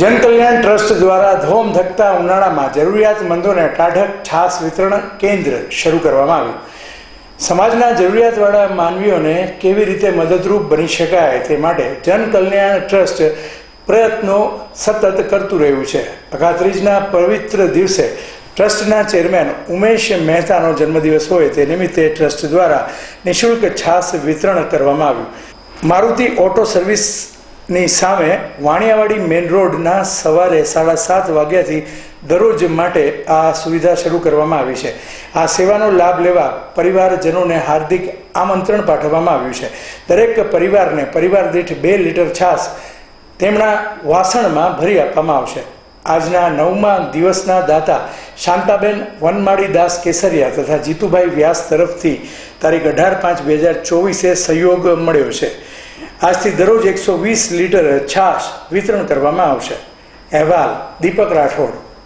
જનકલ્યાણ trust દ્વારા ધોમ ધકતા ઉનાળામાં જરૂરિયાતમંદોને ટાઢક છાસ વિતરણ કેન્દ્ર શરૂ કરવામાં આવ્યું. સમાજના જરૂરિયાતવાળા માનવીઓને કેવી રીતે મદદરૂપ બની શકાય તે માટે જનકલ્યાણ ટ્રસ્ટ પ્રયત્નો સતત કરતું રહ્યું છે. અખાત્રીજના પવિત્ર દિવસે ટ્રસ્ટના ચેરમેન ઉમેશ મહેતાનો જન્મદિવસ હોય તે નિમિત્તે ટ્રસ્ટ દ્વારા નિઃશુલ્ક છાસ વિતરણ કરવામાં આવ્યું. મારુતિ ઓટો સર્વિસની સામે વાણિયાવાડી મેઇન રોડના સવારે સાડા સાત વાગ્યાથી દરરોજ માટે આ સુવિધા શરૂ કરવામાં આવી છે. આ સેવાનો લાભ લેવા પરિવારજનોને હાર્દિક આમંત્રણ પાઠવવામાં આવ્યું છે. દરેક પરિવારને પરિવાર દીઠ બે લીટર છાશ તેમના વાસણમાં ભરી આપવામાં આવશે. આજના નવમા દિવસના દાતા શાંતાબેન વનમાળી દાસ કેસરિયા તથા જીતુભાઈ વ્યાસ તરફથી તારીખ અઢાર પાંચ બે હજાર ચોવીસે સહયોગ મળ્યો છે. આજથી દરરોજ એકસો વીસ લીટર છાશ વિતરણ કરવામાં આવશે. અહેવાલ દીપક રાઠોડ.